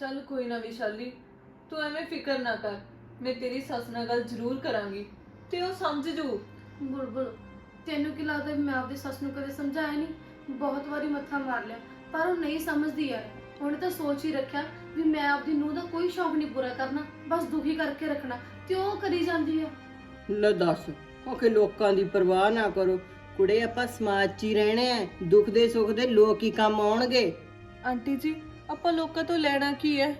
ਚੱਲ ਕੋਈ ਨਾ ਵਿਸ਼ਾਲੀ ਤੂੰ ਐਵੇਂ ਫਿਕਰ ਨਾ ਕਰ ਮੈਂ ਤੇਰੀ ਸੱਸ ਨਾਲ ਗੱਲ ਜ਼ਰੂਰ ਕਰਾਂਗੀ ਤੇ ਉਹ ਸਮਝ ਜੂ। ਬੁਲਬੁਲ ਤੈਨੂੰ ਕੀ ਲੱਗਦਾ ਵੀ ਮੈਂ ਆਪਦੀ ਸੱਸ ਨੂੰ ਕਦੇ ਸਮਝਾਇਆ ਨਹੀਂ? ਬਹੁਤ ਵਾਰੀ ਮੱਥਾ ਮਾਰ ਲਿਆ ਪਰ ਉਹ ਨਹੀਂ ਸਮਝਦੀ ਯਾਰ ਉਹਨੇ ਤਾਂ ਸੋਚ ਹੀ ਰੱਖਿਆ ਵੀ ਮੈਂ ਆਪਦੀ ਨੂੰਹ ਦਾ ਕੋਈ ਸ਼ੌਕ ਨਹੀਂ ਪੂਰਾ ਕਰਨਾ ਬਸ ਦੁਖੀ ਕਰਕੇ ਰੱਖਣਾ ਤੇ ਉਹ ਕਰੀ ਜਾਂਦੀ ਆ ਲੈ ਦੱਸ ਉਹ ਕਿ ਲੋਕਾਂ ਦੀ ਪਰਵਾਹ ਨਾ ਕਰੋ। ਕੁੜੇ ਆਪਾਂ ਸਮਾਜ 'ਚ ਹੀ ਰਹਿਣੇ ਆ ਦੁੱਖ ਦੇ ਸੁੱਖ ਦੇ ਲੋਕ ਹੀ ਕੰਮ ਆਉਣਗੇ। ਆਂਟੀ ਜੀ ਆਪਾਂ ਲੋਕਾਂ ਤੋਂ ਲੈਣਾ ਕੀ ਹੈ?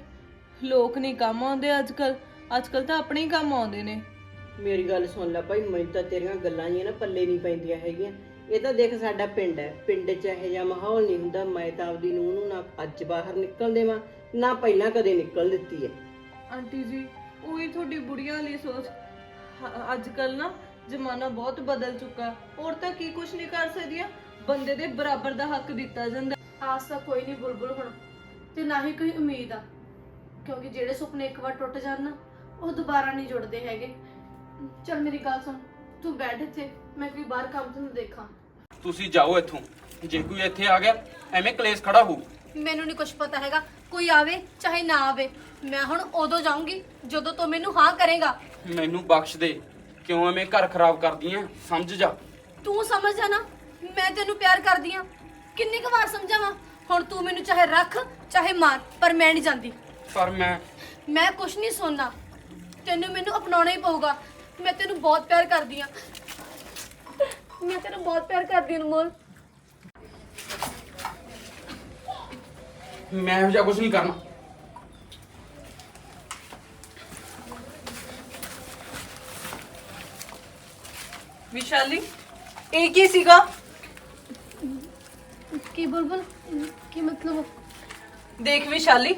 ਲੋਕ ਨਹੀਂ ਕੰਮ ਆਉਂਦੇ ਅੱਜ ਕੱਲ ਅੱਜ ਕੱਲ ਤਾਂ ਆਪਣੇ ਹੀ ਕੰਮ ਆਉਂਦੇ ਨੇ। ਮੇਰੀ ਗੱਲ ਸੁਣ ਲੈ ਭਾਈ ਮੈਨੂੰ ਤਾਂ ਤੇਰੀਆਂ ਗੱਲਾਂ ਜੀਆਂ ਨਾ ਪੱਲੇ ਨਹੀਂ ਪੈਂਦੀਆਂ ਹੈਗੀਆਂ। ਇਹ ਤਾਂ ਦੇਖ ਸਾਡਾ ਪਿੰਡ ਹੈ। ਪਿੰਡ 'ਚ ਇਹੋ ਜਿਹਾ ਮਾਹੌਲ ਨਹੀਂ ਹੁੰਦਾ। ਮੈਂ ਤਾਂ ਆਪਦੀ ਨੂੰਹ ਨੂੰ ਨਾ ਅੱਜ ਬਾਹਰ ਨਿਕਲ ਦੇਵਾਂ ਨਾ ਪਹਿਲਾਂ ਕਦੇ ਨਿਕਲ ਦਿੱਤੀ ਹੈ। ਆਂਟੀ ਜੀ ਉਹੀ ਤੁਹਾਡੀ ਬੁੜੀਆਂ ਲਈ ਸੋਚ। ਹ- ਅੱਜ ਕੱਲ ਨਾ ਜ਼ਮਾਨਾ ਬਹੁਤ ਬਦਲ ਚੁੱਕਾ। ਔਰਤਾਂ ਕੀ ਕੁਝ ਨਹੀਂ ਕਰ ਸਕਦੀਆਂ। ਬੰਦੇ ਦੇ ਬਰਾਬਰ ਦਾ ਹੱਕ ਦਿੱਤਾ ਜਾਂਦਾ। ਆਸ ਤਾਂ ਕੋਈ ਨਹੀਂ ਬੁਲਬੁਲ ਹੁਣ। ਤੇ ਨਾ ਹੀ ਕੋਈ ਉਮੀਦ ਆ। ਕਿਉਂਕਿ ਜਿਹੜੇ ਸੁਪਨੇ ਇੱਕ ਵਾਰ ਟੁੱਟ ਜਾਣ ਨਾ ਉਹ ਦੁਬਾਰਾ ਨਹੀਂ ਜੁੜਦੇ ਹੈਗੇ। ਚਲ ਮੇਰੀ ਗੱਲ ਸੁਣ ਤੂੰ ਬੈਠ ਇੱਥੇ ਮੈਂ ਕੋਈ ਬਾਹਰ ਕੰਮ ਤੈਨੂੰ ਦੇਖਾਂ। ਤੁਸੀਂ ਜਾਓ ਇੱਥੋਂ। ਜੇ ਕੋਈ ਇੱਥੇ ਆ ਗਿਆ ਐਵੇਂ ਕਲੇਸ਼ ਖੜਾ ਹੋਊ। ਮੈਨੂੰ ਨਹੀਂ ਕੁਝ ਪਤਾ ਹੈਗਾ ਕੋਈ ਆਵੇ ਚਾਹੇ ਨਾ ਆਵੇ। ਮੈਂ ਹੁਣ ਉਦੋਂ ਜਾਊਂਗੀ ਜਦੋਂ ਤੂੰ ਮੈਨੂੰ ਹਾਂ ਕਰੇਗਾ। ਮੈਨੂੰ ਬਖਸ਼ ਦੇ ਕਿਉਂ ਐਵੇਂ ਘਰ ਖਰਾਬ ਕਰਦੀ ਐ ਸਮਝ ਜਾ। ਤੂੰ ਸਮਝ ਜਾ ਨਾ ਮੈਂ ਤੈਨੂੰ ਪਿਆਰ ਕਰਦੀ ਆ। ਕਿੰਨੀ ਕੁ ਵਾਰ ਸਮਝਾਵਾਂ? ਹੁਣ ਤੂੰ ਮੈਨੂੰ ਚਾਹੇ ਰੱਖ ਚਾਹੇ ਮਾਰ ਪਰ ਮੈਂ ਨਹੀਂ ਜਾਂਦੀ। ਪਰ ਮੈਂ ਮੈਂ ਕੁਝ ਨਹੀਂ ਸੁਣਨਾ। ਤੈਨੂੰ ਮੈਨੂੰ ਅਪਣਾਉਣਾ ਹੀ ਪਊਗਾ। ਮੈਂ ਤੈਨੂੰ ਬਹੁਤ ਪਿਆਰ ਕਰਦੀ ਆ ਮੈਂ ਤੈਨੂੰ ਬਹੁਤ ਪਿਆਰ ਕਰਦੀ ਹਾਂ ਅਨਮੋਲ। ਮੈਂ ਇਹੋ ਜਿਹਾ ਕੁਝ ਨਹੀਂ ਕਰਨਾ। ਵਿਸ਼ਾਲੀ ਇਹ ਕੀ ਸੀਗਾ? ਕੀ ਬੁਲਬੁਲ? ਕੀ ਮਤਲਬ? ਦੇਖ ਵਿਸ਼ਾਲੀ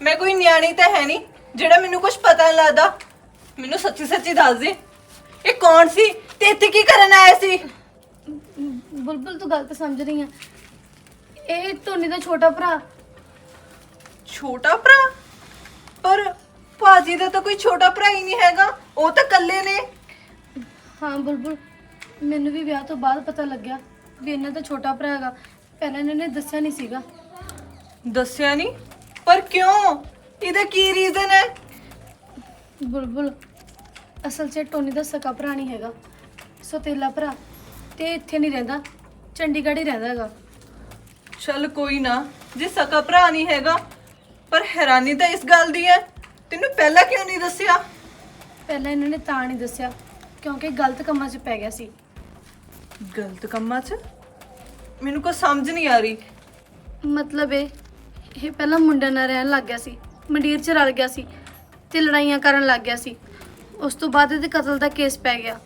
ਮੈਂ ਕੋਈ ਨਿਆਣੀ ਤਾਂ ਹੈ ਨਹੀਂ ਜਿਹੜਾ ਮੈਨੂੰ ਕੁਝ ਪਤਾ ਨਹੀਂ ਲੱਗਦਾ। ਮੈਨੂੰ ਸੱਚੀ ਸੱਚੀ ਦੱਸ ਦੇ ਇਹ ਕੌਣ ਸੀ ਤੇ ਇੱਥੇ ਕੀ ਕਰਨ ਆਇਆ ਸੀ? ਬੁਲਬੁਲ ਤੂੰ ਗਲਤ ਸਮਝ ਰਹੀ ਆ। ਇਹ ਟੋਨੀ ਦਾ ਛੋਟਾ ਭਰਾ। ਛੋਟਾ ਭਰਾ? ਪਰ ਭਾਜੀ ਦਾ ਤਾਂ ਕੋਈ ਛੋਟਾ ਭਰਾ ਹੀ ਨਹੀਂ ਹੈਗਾ ਉਹ ਤਾਂ ਇਕੱਲੇ ਨੇ। ਹਾਂ ਬੁਲਬੁਲ ਮੈਨੂੰ ਵੀ ਵਿਆਹ ਤੋਂ ਬਾਅਦ ਪਤਾ ਲੱਗਿਆ ਵੀ ਇਹਨਾਂ ਦਾ ਛੋਟਾ ਭਰਾ ਹੈਗਾ। ਪਹਿਲਾਂ ਇਹਨਾਂ ਨੇ ਦੱਸਿਆ ਨਹੀਂ ਸੀਗਾ। ਦੱਸਿਆ ਨਹੀਂ ਪਰ ਕਿਉਂ? ਇਹਦਾ ਕੀ ਰੀਜ਼ਨ ਹੈ? ਬੁਲਬੁਲ ਅਸਲ 'ਚ ਟੋਨੀ ਦਾ ਸਕਾ ਭਰਾ ਨਹੀਂ ਹੈਗਾ। ਸੋਤੇਲਾ ਭਰਾ ਤੇ ਇੱਥੇ ਨਹੀਂ ਰਹਿੰਦਾ ਚੰਡੀਗੜ੍ਹ ਹੀ ਰਹਿੰਦਾ ਹੈਗਾ। ਚਲ ਕੋਈ ਨਾ ਜੇ ਸਕਾ ਭਰਾ ਨਹੀਂ ਹੈਗਾ ਪਰ ਹੈਰਾਨੀ ਤਾਂ ਇਸ ਗੱਲ ਦੀ ਹੈ। ਤੈਨੂੰ ਪਹਿਲਾਂ ਕਿਉਂ ਨਹੀਂ ਦੱਸਿਆ? ਪਹਿਲਾਂ ਇਹਨਾਂ ਨੇ ਤਾਂ ਨਹੀਂ ਦੱਸਿਆ ਕਿਉਂਕਿ ਗਲਤ ਕੰਮਾਂ 'ਚ ਪੈ ਗਿਆ ਸੀ। ਗਲਤ ਕੰਮਾਂ 'ਚ? ਮੈਨੂੰ ਕੁਝ ਸਮਝ ਨਹੀਂ ਆ ਰਹੀ। ਮਤਲਬ ਇਹ ਇਹ ਪਹਿਲਾਂ ਮੁੰਡਿਆਂ ਨਾਲ ਰਹਿਣ ਲੱਗ ਗਿਆ ਸੀ ਮੰਡੀਰ 'ਚ ਰਲ ਗਿਆ ਸੀ ਤੇ ਲੜਾਈਆਂ ਕਰਨ ਲੱਗ ਗਿਆ ਸੀ। ਉਸ ਤੋਂ ਬਾਅਦ ਇਹਦੇ ਕਤਲ ਦਾ ਕੇਸ ਪੈ ਗਿਆ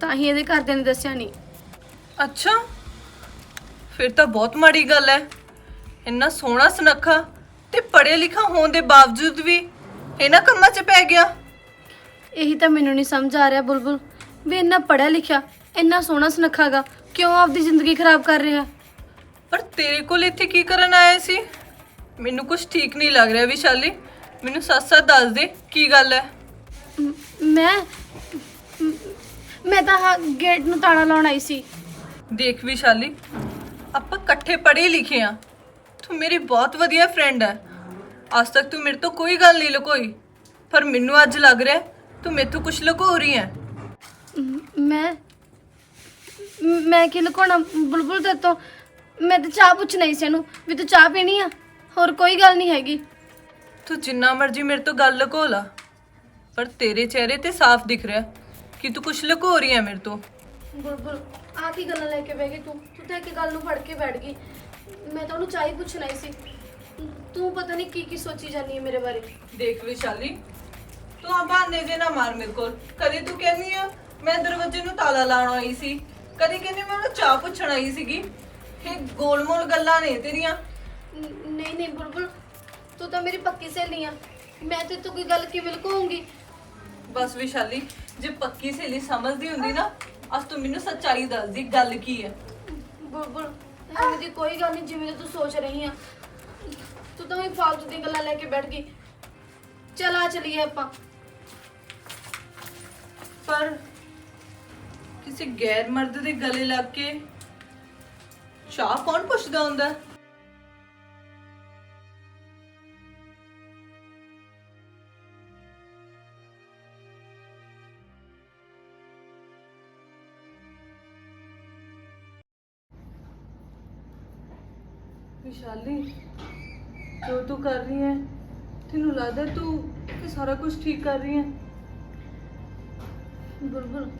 ਤਾਂ ਹੀ ਇਹਦੇ ਘਰਦਿਆਂ ਨੇ ਦੱਸਿਆ ਨਹੀਂ। ਅੱਛਾ ਫਿਰ ਤਾਂ ਬਹੁਤ ਮਾੜੀ ਗੱਲ ਹੈ ਇੰਨਾ ਸੋਹਣਾ ਸੁਨੱਖਾ ਤੇ ਪੜ੍ਹਿਆ ਲਿਖਾ ਹੋਣ ਦੇ ਬਾਵਜੂਦ ਵੀ ਇਹਨਾਂ ਕੰਮਾਂ 'ਚ ਪੈ ਗਿਆ। ਇਹੀ ਤਾਂ ਮੈਨੂੰ ਨਹੀਂ ਸਮਝ ਆ ਰਿਹਾ ਬੁਲਬੁਲ ਵੀ ਇੰਨਾ ਪੜਿਆ ਲਿਖਿਆ ਇੰਨਾ ਸੋਹਣਾ ਸੁਨੱਖਾਗਾ ਕਿਉਂ ਆਪਦੀ ਜ਼ਿੰਦਗੀ ਖਰਾਬ ਕਰ ਰਿਹਾ? ਪਰ ਤੇਰੇ ਕੋਲ ਇੱਥੇ ਕੀ ਕਰਨ ਆਇਆ ਸੀ? ਮੈਨੂੰ ਕੁਝ ਠੀਕ ਨਹੀਂ ਲੱਗ ਰਿਹਾ ਵਿਸ਼ਾਲੀ। ਮੈਨੂੰ ਸੱਚ-ਸੱਚ ਦੱਸ ਦੇ ਕੀ ਗੱਲ ਹੈ? ਮ- ਮੈਂ ਮ- ਮੈਂ ਤਾਂ ਆਹ ਗੇਟ ਨੂੰ ਤਾਲਾ ਲਾਉਣ ਆਈ ਸੀ। ਦੇਖ ਵਿਸ਼ਾਲੀ ਆਪਾਂ ਇਕੱਠੇ ਪੜ੍ਹੇ ਲਿਖੇ ਆ ਤੂੰ ਮੇਰੀ ਬਹੁਤ ਵਧੀਆ ਫਰੈਂਡ ਹੈ। ਅੱਜ ਤੱਕ ਤੂੰ ਮੇਰੇ ਤੋਂ ਕੋਈ ਗੱਲ ਨਹੀਂ ਲੁਕੋਈ। ਪਰ ਮੈਨੂੰ ਅੱਜ ਲੱਗ ਰਿਹਾ ਤੂੰ ਮੇਥੋਂ ਕੁਝ ਲੁਕੋ ਰਹੀ ਹੈ। ਮ- ਮੈਂ ਮ- ਮੈਂ ਕੀ ਲੁਕਾਉਣਾ? ਬੁਲਬੁਲ ਤੇ ਤੋਂ ਮੈਂ ਤਾਂ ਚਾਹ ਪੁੱਛਣਾ ਸੀ ਇਹਨੂੰ ਵੀ ਤੂੰ ਚਾਹ ਪੀਣੀ ਆ? ਹੋਰ ਕੋਈ ਗੱਲ ਨਹੀਂ ਹੈਗੀ। ਤੂੰ ਜਿੰਨਾ ਮਰਜ਼ੀ ਮੇਰੇ ਤੋਂ ਗੱਲ ਲੁਕੋ ਲਾ। ਪਰ ਤੇਰੇ ਚਿਹਰੇ ਤੇ ਸਾਫ਼ ਦਿਖ ਰਿਹਾ ਕਿ ਤੂੰ ਕੁਝ ਲੁਕੋ ਰਹੀ ਹੈ ਮੇਰੇ ਤੋਂ। ਬੁਲਬੁਲ ਆ ਕੀ ਗੱਲਾਂ ਲੈ ਕੇ ਬਹਿ ਗਈ ਤੂੰ? ਤੂੰ ਤਾਂ ਇੱਕ ਗੱਲ ਨੂੰ ਫੜ ਕੇ ਬੈਠ ਗਈ। ਮੈਂ ਤਾਂ ਉਹਨੂੰ ਚਾਹ ਪੁੱਛਣਾ ਹੀ ਸੀ। ਤੂੰ ਪਤਾ ਨਹੀਂ ਕੀ ਕੀ ਸੋਚੀ ਜਾਂਦੀ ਹੈ ਮੇਰੇ ਬਾਰੇ। ਦੇਖ ਵਿਸ਼ਾਲੀ ਤੂੰ ਆ ਬਹਾਨੇ ਜੇ ਨਾ ਮਾਰ ਮੇਰੇ ਕੋਲ। ਕਦੇ ਤੂੰ ਕਹਿੰਦੀ ਆ ਮੈਂ ਦਰਵਾਜ਼ੇ ਨੂੰ ਤਾਲਾ ਲਾਉਣ ਆਈ ਸੀ। ਕਦੇ ਕਹਿੰਦੀ ਮੈਂ ਉਹਨੂੰ ਚਾਹ ਪੁੱਛਣ ਆਈ ਸੀਗੀ। ਇਹ ਗੋਲਮੋਲ ਗੱਲਾਂ ਨੇ ਤੇਰੀਆਂ। ਨ- ਨਹੀਂ ਨਹੀਂ ਬੁਲਬੁਲ ਤੂੰ ਤਾਂ ਮੇਰੀ ਪੱਕੀ ਸਹੇਲੀ ਆ। ਮੈਂ ਤੇ ਤੂੰ ਕੋਈ ਗੱਲ ਕਿਵੇਂ ਲੁਕਾਉਂਗੀ? ਬਸ ਵਿਸ਼ਾਲੀ ਜੇ ਪੱਕੀ ਸਹੇਲੀ ਸਮਝਦੀ ਹੁੰਦੀ ਨਾ ਅੱਜ ਤੂੰ ਮੈਨੂੰ ਸੱਚਾਈ ਦੱਸਦੀ ਗੱਲ ਕੀ ਹੈ ਬੁਲਬੁਲ ਐਵੇਂ ਦੀ ਕੋਈ ਗੱਲ ਨਹੀਂ ਜਿਵੇਂ ਤੂੰ ਸੋਚ ਰਹੀ ਆ। ਤੂੰ ਤਾਂ ਹੀ ਫਾਲਤੂ ਦੀਆਂ ਗੱਲਾਂ ਲੈ ਕੇ ਬੈਠ ਗਈ। ਚਲ ਚਲੀਏ ਆਪਾਂ। ਪਰ ਕਿਸੇ ਗੈਰ ਮਰਦ ਦੇ ਗਲੇ ਲੱਗ ਕੇ ਚਾਹ ਕੌਣ ਪੁੱਛਦਾ ਹੁੰਦਾ? ਵਿਸ਼ਾਲੀ ਜੋ ਤੂੰ ਕਰ ਰਹੀ ਹੈ ਤੈਨੂੰ ਲੱਗਦਾ ਤੂੰ ਇਹ ਸਾਰਾ ਕੁਝ ਠੀਕ ਕਰ ਰਹੀ ਹੈ? ਬੁਲਬੁਲ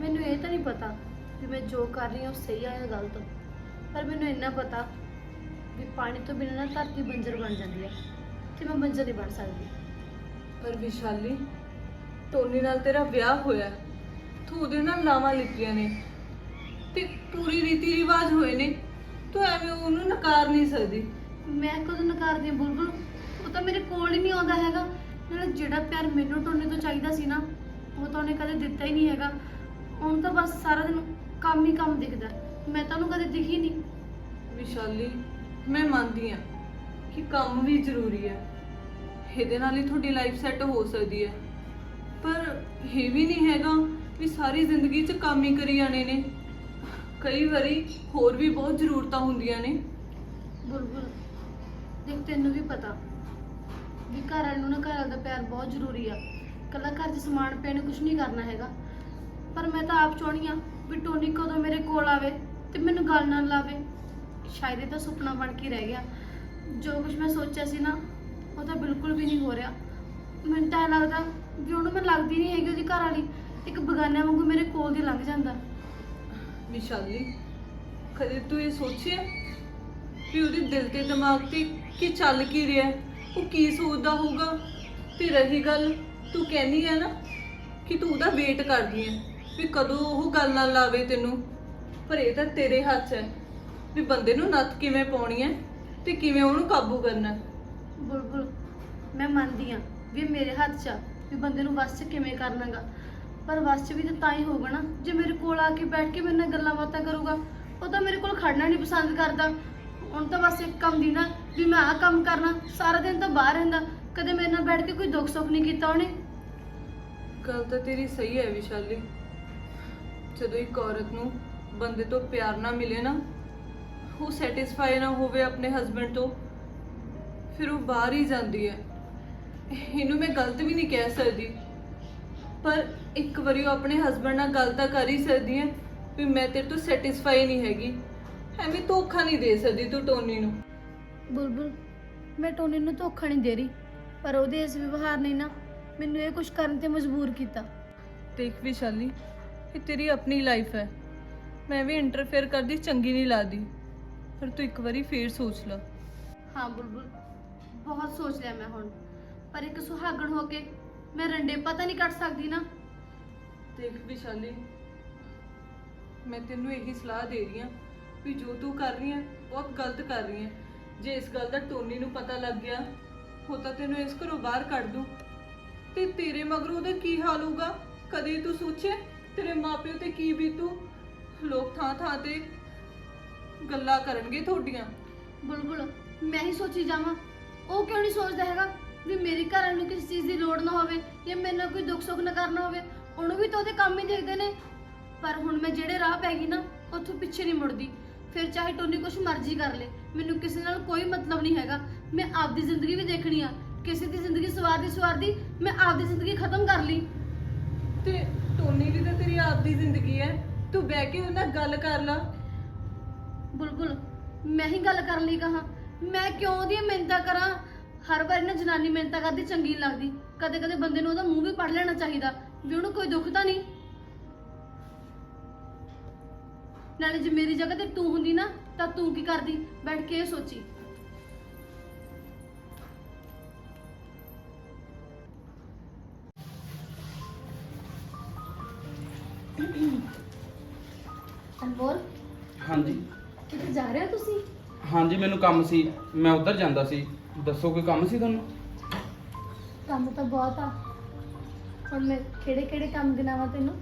ਮੈਨੂੰ ਇਹ ਤਾਂ ਨਹੀਂ ਪਤਾ ਵੀ ਮੈਂ ਜੋ ਕਰ ਰਹੀ ਹਾਂ ਉਹ ਸਹੀ ਆ ਜਾਂ ਗਲਤ। ਪਰ ਮੈਨੂੰ ਇੰਨਾ ਪਤਾ ਵੀ ਪਾਣੀ ਤੋਂ ਬਿਨਾਂ ਨਾ ਧਰਤੀ ਬੰਜਰ ਬਣ ਜਾਂਦੀ ਹੈ ਤੇ ਮੈਂ ਬੰਜਰ ਨਹੀਂ ਬਣ ਸਕਦੀ। ਪਰ ਵਿਸ਼ਾਲੀ ਟੋਨੀ ਨਾਲ ਤੇਰਾ ਵਿਆਹ ਹੋਇਆ। ਤੂੰ ਉਹਦੇ ਨਾਲ ਲਾਵਾਂ ਲਿੱਤੀਆਂ ਨੇ ਤੇ ਪੂਰੀ ਰੀਤੀ ਰਿਵਾਜ ਹੋਏ ਨੇ। ਤੂੰ ਐਵੇਂ ਉਹਨੂੰ ਨਕਾਰ ਨਹੀਂ ਸਕਦੀ। ਮੈਂ ਕਦੋਂ ਨਕਾਰਦੀ ਹਾਂ ਬੁਲਬੁਲ? ਉਹ ਤਾਂ ਮੇਰੇ ਕੋਲ ਹੀ ਨਹੀਂ ਆਉਂਦਾ ਹੈਗਾ। ਨਾਲੇ ਜਿਹੜਾ ਪਿਆਰ ਮੈਨੂੰ ਟੋਨੇ ਤੋਂ ਚਾਹੀਦਾ ਸੀ ਨਾ ਉਹ ਤਾਂ ਉਹਨੇ ਕਦੇ ਦਿੱਤਾ ਹੀ ਨਹੀਂ ਹੈਗਾ। ਹੁਣ ਤਾਂ ਬਸ ਸਾਰਾ ਦਿਨ ਕੰਮ ਹੀ ਕੰਮ ਦਿਖਦਾ। ਮੈਂ ਤਾਂ ਉਹਨੂੰ ਕਦੇ ਦਿਖੀ ਨਹੀਂ। ਵਿਸ਼ਾਲੀ ਮੈਂ ਮੰਨਦੀ ਹਾਂ ਕਿ ਕੰਮ ਵੀ ਜ਼ਰੂਰੀ ਹੈ। ਇਹਦੇ ਨਾਲ ਹੀ ਤੁਹਾਡੀ ਲਾਈਫ ਸੈੱਟ ਹੋ ਸਕਦੀ ਹੈ। ਪਰ ਇਹ ਵੀ ਨਹੀਂ ਹੈਗਾ ਵੀ ਸਾਰੀ ਜ਼ਿੰਦਗੀ 'ਚ ਕੰਮ ਹੀ ਕਰੀ ਜਾਣੇ ਨੇ। ਕਈ ਵਾਰੀ ਹੋਰ ਵੀ ਬਹੁਤ ਜ਼ਰੂਰਤਾਂ ਹੁੰਦੀਆਂ ਨੇ। ਬੁਲਬੁਲ, ਦੇਖ ਤੈਨੂੰ ਵੀ ਪਤਾ ਵੀ ਘਰ ਵਾਲੇ ਨੂੰ ਨਾ ਘਰ ਵਾਲੇ ਦਾ ਪਿਆਰ ਬਹੁਤ ਜ਼ਰੂਰੀ ਆ। ਕੱਲਾ ਘਰ 'ਚ ਸਮਾਨ ਪਿਆ ਨੇ ਕੁਝ ਨਹੀਂ ਕਰਨਾ ਹੈਗਾ। ਪਰ ਮੈਂ ਤਾਂ ਆਪ ਚਾਹਣੀ ਆ ਵੀ ਟੋਨੀ ਕਦੋਂ ਮੇਰੇ ਕੋਲ ਆਵੇ ਤੇ ਮੈਨੂੰ ਗੱਲ ਨਾ ਲਾਵੇ। ਸ਼ਾਇਦ ਇਹ ਤਾਂ ਸੁਪਨਾ ਬਣ ਕੇ ਰਹਿ ਗਿਆ। ਜੋ ਕੁਝ ਮੈਂ ਸੋਚਿਆ ਸੀ ਨਾ, ਉਹ ਤਾਂ ਬਿਲਕੁਲ ਵੀ ਨਹੀਂ ਹੋ ਰਿਹਾ। ਮੈਨੂੰ ਤਾਂ ਐਂ ਲੱਗਦਾ ਵੀ ਉਹਨੂੰ ਮੈਂ ਲੱਗਦੀ ਨਹੀਂ ਹੈਗੀ ਉਹਦੀ ਘਰ ਵਾਲੀ। ਇੱਕ ਬਗਾਨਿਆਂ ਵਾਂਗੂ ਮੇਰੇ ਕੋਲ ਦੀ ਲੰਘ ਜਾਂਦਾ। ਵਿਸ਼ਾਲੀ ਕਦੇ ਤੂੰ ਇਹ ਸੋਚਿਆ ਵੀ ਉਹਦੇ ਦਿਲ ਤੇ ਦਿਮਾਗ ਤੇ ਕੀ ਚੱਲ ਕੀ ਰਿਹਾ ਹੈ? ਉਹ ਕੀ ਸੋਚਦਾ ਹੋਊਗਾ ਤੇ ਰਹੀ ਗੱਲ ਤੂੰ ਕਹਿੰਦੀ ਹੈ ਨਾ ਕਿ ਤੂੰ ਉਹਦਾ ਵੇਟ ਕਰਦੀ ਹੈ ਵੀ ਕਦੋਂ ਉਹ ਗੱਲ ਨਾਲ ਲਾਵੇ ਤੈਨੂੰ ਪਰ ਇਹ ਤਾਂ ਤੇਰੇ ਹੱਥ 'ਚ ਹੈ ਵੀ ਬੰਦੇ ਨੂੰ ਨੱਥ ਕਿਵੇਂ ਪਾਉਣੀ ਹੈ ਤੇ ਕਿਵੇਂ ਉਹਨੂੰ ਕਾਬੂ ਕਰਨਾ ਹੈ। ਬੁਲਬੁਲ, ਮੈਂ ਮੰਨਦੀ ਆ ਵੀ ਇਹ ਮੇਰੇ ਹੱਥ 'ਚ ਆ ਵੀ ਬੰਦੇ ਨੂੰ ਵਸ 'ਚ ਕਿਵੇਂ ਕਰਨਾਗਾ ਪਰ ਵਸ 'ਚ ਵੀ ਤਾਂ ਤਾਂ ਹੀ ਹੋਊਗਾ ਨਾ। ਜੇ ਮੇਰੇ ਕੋਲ ਆ ਕੇ ਬੈਠ ਕੇ ਮੇਰੇ ਨਾਲ ਗੱਲਾਂ ਬਾਤਾਂ ਕਰੂਗਾ, ਉਹ ਤਾਂ ਮੇਰੇ ਕੋਲ ਖੜਨਾ ਨਹੀਂ ਪਸੰਦ ਕਰਦਾ। ਹੁਣ ਤਾਂ ਬਸ ਇੱਕ ਕੰਮ ਦੀ ਨਾ ਵੀ ਮੈਂ ਆਹ ਕੰਮ ਕਰਨਾ, ਸਾਰਾ ਦਿਨ ਤਾਂ ਬਾਹਰ ਰਹਿੰਦਾ। ਕਦੇ ਮੇਰੇ ਨਾਲ ਬੈਠ ਕੇ ਕੋਈ ਦੁੱਖ ਸੁੱਖ ਨਹੀਂ ਕੀਤਾ ਉਹਨੇ? ਗੱਲ ਤਾਂ ਤੇਰੀ ਸਹੀ ਹੈ ਵਿਸ਼ਾਲੀ। ਜਦੋਂ ਇੱਕ ਔਰਤ ਨੂੰ ਬੰਦੇ ਤੋਂ ਪਿਆਰ ਨਾ ਮਿਲੇ ਨਾ, ਉਹ ਸੈਟੀਸਫਾਈ ਨਾ ਹੋਵੇ ਆਪਣੇ ਹਸਬੰਡ ਤੋਂ, ਫਿਰ ਉਹ ਬਾਹਰ ਹੀ ਜਾਂਦੀ ਹੈ। ਇਹਨੂੰ ਮੈਂ ਗਲਤ ਵੀ ਨਹੀਂ ਕਹਿ ਸਕਦੀ। ਪਰ ਇੱਕ ਵਾਰੀ ਉਹ ਆਪਣੇ ਹਸਬੰਡ ਨਾਲ ਗੱਲ ਤਾਂ ਕਰ ਹੀ ਸਕਦੀ ਹੈ ਵੀ ਮੈਂ ਤੇਰੇ ਤੋਂ ਸੈਟੀਸਫਾਈ ਨਹੀਂ ਹੈਗੀ। ਐਵੇਂ ਧੋਖਾ ਨਹੀਂ ਦੇ ਸਕਦੀ ਤੂੰ ਟੋਨੀ ਨੂੰ। ਬੁਲਬੁਲ ਮੈਂ ਟੋਨੀ ਨੂੰ ਧੋਖਾ ਨਹੀਂ ਦੇ ਰਹੀ ਪਰ ਉਹਦੇ ਇਸ ਵਿਵਹਾਰ ਨੇ ਨਾ ਮੈਨੂੰ ਇਹ ਕੁਝ ਕਰਨ ਤੇ ਮਜਬੂਰ ਕੀਤਾ। ਦੇਖ ਵਿਸ਼ਾਲੀ ਇਹ ਤੇਰੀ ਆਪਣੀ ਲਾਈਫ ਹੈ। ਮੈਂ ਵੀ ਇੰਟਰਫੇਅਰ ਕਰਦੀ ਚੰਗੀ ਨਹੀਂ ਲੱਗਦੀ। ਪਰ ਤੂੰ ਇੱਕ ਵਾਰੀ ਫੇਰ ਸੋਚ ਲੈ। ਹਾਂ ਬੁਲਬੁਲ ਬਹੁਤ ਸੋਚ ਲਿਆ ਮੈਂ ਹੁਣ। ਪਰ ਇੱਕ ਸੁਹਾਗਣ ਹੋ ਕੇ ਮੈਂ ਰੰਡੇ ਪਤਾ ਨਹੀਂ ਕੱਟ ਸਕਦੀ ਨਾ। ਦੇਖ ਵਿਸ਼ਾਲੀ ਮੈਂ ਤੈਨੂੰ ਇਹੀ ਸਲਾਹ ਦੇ ਰਹੀ ਹਾਂ ਵੀ ਜੋ ਤੂੰ ਕਰ ਰਹੀ ਹੈ ਬਹੁਤ ਗਲਤ ਕਰ ਰਹੀ ਹੈ। ਜੇ ਇਸ ਗੱਲ ਦਾ ਟੋਨੀ ਨੂੰ ਪਤਾ ਲੱਗ ਗਿਆ ਉਹ ਤਾਂ ਤੈਨੂੰ ਇਸ ਘਰੋਂ ਬਾਹਰ ਕੱਢ ਦੂ ਤੇ ਤੇਰੇ ਮਗਰੋਂ ਉਹਦਾ ਕੀ ਹਾਲ ਹੋਊਗਾ? ਕਦੇ ਤੂੰ ਸੋਚਿਆ ਤੇਰੇ ਮਾਪਿਓ ਤੇ ਕੀ ਬੀਤੂ? ਲੋਕ ਥਾਂ ਥਾਂ ਤੇ ਗੱਲਾਂ ਕਰਨਗੇ ਤੁਹਾਡੀਆਂ। ਬੁਲਬੁਲ ਮੈਂ ਹੀ ਸੋਚੀ ਜਾਵਾਂ। ਉਹ ਕਿਉਂ ਨਹੀਂ ਸੋਚਦਾ ਹੈਗਾ? ਵੀ ਮੇਰੀ ਘਰ ਨੂੰ ਕਿਸੇ ਚੀਜ਼ ਦੀ ਲੋੜ ਨਾ ਹੋਵੇ ਜਾਂ ਮੇਰੇ ਨਾਲ ਕੋਈ ਦੁੱਖ ਸੁੱਖ ਨਾ ਕਰਨਾ ਹੋਵੇ ਉਹਨੂੰ ਵੀ ਤਾਂ ਉਹਦੇ ਕੰਮ ਹੀ ਦੇਖਦੇ ਨੇ। ਪਰ ਹੁਣ ਮੈਂ ਜਿਹੜੇ ਰਾਹ ਪੈ ਗਈ ਨਾ ਉੱਥੋਂ ਪਿੱਛੇ ਨਹੀਂ ਮੁੜਦੀ। ਫਿਰ ਚਾਹੇ ਟੋਨੀ ਕੁਛ ਮਰਜ਼ੀ ਕਰ ਲੇ ਮੈਨੂੰ ਕਿਸੇ ਨਾਲ ਕੋਈ ਮਤਲਬ ਨਹੀਂ ਹੈਗਾ। ਮੈਂ ਆਪਦੀ ਜ਼ਿੰਦਗੀ ਵੀ ਦੇਖਣੀ ਆ ਕਿਸੇ ਦੀ ਜ਼ਿੰਦਗੀ ਸਵਾਰਦੀ ਸਵਾਰਦੀ ਮੈਂ ਆਪਦੀ ਜ਼ਿੰਦਗੀ ਖਤਮ ਕਰ ਲਈ। ਤੇ ਟੋਨੀ ਵੀ ਤਾਂ ਤੇਰੀ ਆਪਦੀ ਜ਼ਿੰਦਗੀ ਹੈ ਤੂੰ ਬਹਿ ਕੇ ਉਹਨਾਂ ਨਾਲ ਗੱਲ ਕਰ ਲਾ। ਬੁਲਬੁਲ ਮੈਂ ਹੀ ਗੱਲ ਕਰਨ ਲਈ ਕਹਾ। ਮੈਂ ਕਿਉਂ ਉਹਦੀਆਂ ਮਿਹਨਤਾਂ ਕਰਾਂ? ਹਰ ਵਾਰੀ ਨਾ ਜਨਾਨੀ ਮਿਹਨਤਾਂ ਕਰਦੀ ਚੰਗੀ ਨਹੀਂ ਲੱਗਦੀ। ਕਦੇ ਕਦੇ ਬੰਦੇ ਨੂੰ ਉਹਦਾ ਮੂੰਹ ਵੀ ਪੜ ਲੈਣਾ ਚਾਹੀਦਾ ਵੀ ਉਹਨੂੰ ਕੋਈ ਦੁੱਖ ਤਾਂ ਨਹੀਂ। ਨਾਲੇ ਜੇ ਮੇਰੀ ਜਗ੍ਹਾ ਤੇ ਤੂੰ ਹੁੰਦੀ ਨਾ ਤਾਂ ਤੂੰ ਕੀ ਕਰਦੀ? ਬੈਠ ਕੇ ਇਹ ਸੋਚੀ। ਅਨਮੋਲ ਹਾਂਜੀ। ਕਿੱਥੇ ਜਾ ਰਹੇ ਹੋ ਤੁਸੀਂ? ਹਾਂਜੀ ਮੈਨੂੰ ਕੰਮ ਸੀ। ਮੈਂ ਉੱਧਰ ਜਾਂਦਾ ਸੀ। ਦੱਸੋ ਕੋਈ ਕੰਮ ਸੀ ਤੁਹਾਨੂੰ? ਕੰਮ ਤਾਂ ਬਹੁਤ ਆ। ਹੁਣ ਮੈਂ ਕਿਹੜੇ ਕਿਹੜੇ ਕੰਮ ਗਿਣਾਵਾਂ ਤੈਨੂੰ?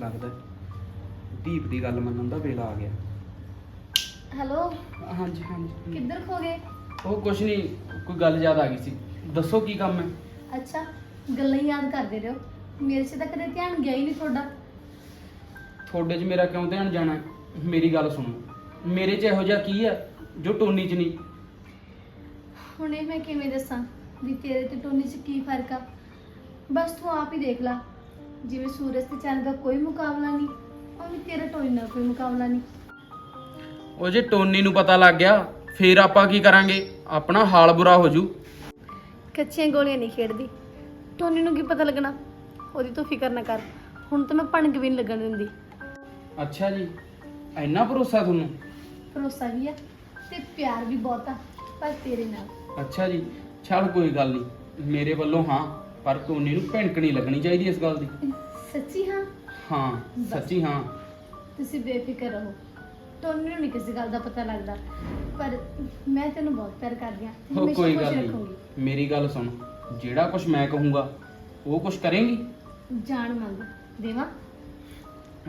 ਲੱਗਦਾ ਦੀਪ ਦੀ ਗੱਲ ਮੰਨਣ ਦਾ ਵੇਲਾ ਆ ਗਿਆ। ਹੈਲੋ? ਹਾਂਜੀ ਹਾਂਜੀ। ਕਿੱਧਰ ਖੋ ਗਏ? ਉਹ ਕੁਛ ਨਹੀਂ ਕੋਈ ਗੱਲ ਯਾਦ ਆ ਗਈ ਸੀ। ਦੱਸੋ ਕੀ ਕੰਮ ਹੈ? ਅੱਛਾ ਗੱਲਾਂ ਹੀ ਯਾਦ ਕਰਦੇ ਰਹੋ। ਮੇਰੇ 'ਚ ਤਾਂ ਕਦੇ ਧਿਆਨ ਗਿਆ ਹੀ ਨਹੀਂ ਤੁਹਾਡਾ। ਤੁਹਾਡੇ 'ਚ ਮੇਰਾ ਕਿਉਂ ਧਿਆਨ ਜਾਣਾ ਹੈ? ਮੇਰੀ ਗੱਲ ਸੁਣੋ। ਮੇਰੇ 'ਚ ਇਹੋ ਜਿਹਾ ਕੀ ਹੈ? ਜੋ ਟੋਨੀ 'ਚ ਨਹੀਂ। ਹੁਣ ਇਹ ਮੈਂ ਕਿਵੇਂ ਦੱਸਾਂ ਵੀ ਤੇਰੇ ਤੇ ਟੋਨੀ 'ਚ ਕੀ ਫ਼ਰਕ ਆ? ਬਸ ਤੂੰ ਆਪ ਹੀ ਦੇਖ ਲੈ। ਜਿਵੇਂ ਸੂਰਜ ਤੇ ਚੰਨ ਦਾ ਕੋਈ ਮੁਕਾਬਲਾ ਨਹੀਂ ਉਵੇਂ ਤੇਰਾ ਟੋਨੀ ਨਾਲ ਕੋਈ ਮੁਕਾਬਲਾ ਨਹੀਂ। ਉਹ ਜੇ ਟੋਨੀ ਨੂੰ ਪਤਾ ਲੱਗ ਗਿਆ ਫੇਰ ਆਪਾਂ ਕੀ ਕਰਾਂਗੇ? ਆਪਣਾ ਹਾਲ ਬੁਰਾ ਹੋ ਜੂ। ਕੱਚੀਆਂ ਗੋਲੀਆਂ ਨਹੀਂ ਖੇਡਦੀ। ਟੋਨੀ ਨੂੰ ਕੀ ਪਤਾ ਲੱਗਣਾ? ਉਹਦੀ ਤੂੰ ਫਿਕਰ ਨਾ ਕਰ। ਹੁਣ ਤਾਂ ਮੈਂ ਭਣਕ ਵੀ ਨਹੀਂ ਲੱਗਣ ਦਿੰਦੀ। ਅੱਛਾ ਜੀ ਇੰਨਾ ਭਰੋਸਾ ਤੁਹਾਨੂੰ? ਭਰੋਸਾ ਵੀ ਆ? ਤੇ ਪਿਆਰ ਵੀ ਬਹੁਤ ਆ ਪਰ ਤੇਰੇ ਨਾਲ। ਅੱਛਾ ਜੀ ਚੱਲ ਕੋਈ ਗੱਲ ਨਹੀਂ। ਮੇਰੇ ਵੱਲੋਂ ਹਾਂ ਪਰ ਟੋਨੀ ਨੂੰ ਭਿਣਕ ਨਹੀਂ ਲੱਗਣੀ ਚਾਹੀਦੀ ਇਸ ਗੱਲ ਦੀ। ਸੱਚੀ ਹਾਂ? ਹਾਂ ਸੱਚੀ ਹਾਂ। ਤੁਸੀਂ ਬੇਫਿਕਰ ਰਹੋ। ਟੋਨੀ ਨੂੰ ਨਹੀਂ ਕਿਸੇ ਗੱਲ ਦਾ ਪਤਾ ਲੱਗਦਾ। ਪਰ ਮੈਂ ਤੈਨੂੰ ਬਹੁਤ ਪਿਆਰ ਕਰਦੀ ਹਾਂ। ਉਹ ਹਮੇਸ਼ਾ ਕੋਈ ਖੁਸ਼ ਗੱਲ ਰੱਖੂੰਗੀ। ਨਹੀਂ ਮੇਰੀ ਗੱਲ ਸੁਣ। ਜਿਹੜਾ ਕੁਝ ਮੈਂ ਕਹੂੰਗਾ ਉਹ ਕੁਝ ਕਰੇਂਗੀ? ਜਾਨ ਮੰਗ ਦੇਵਾ?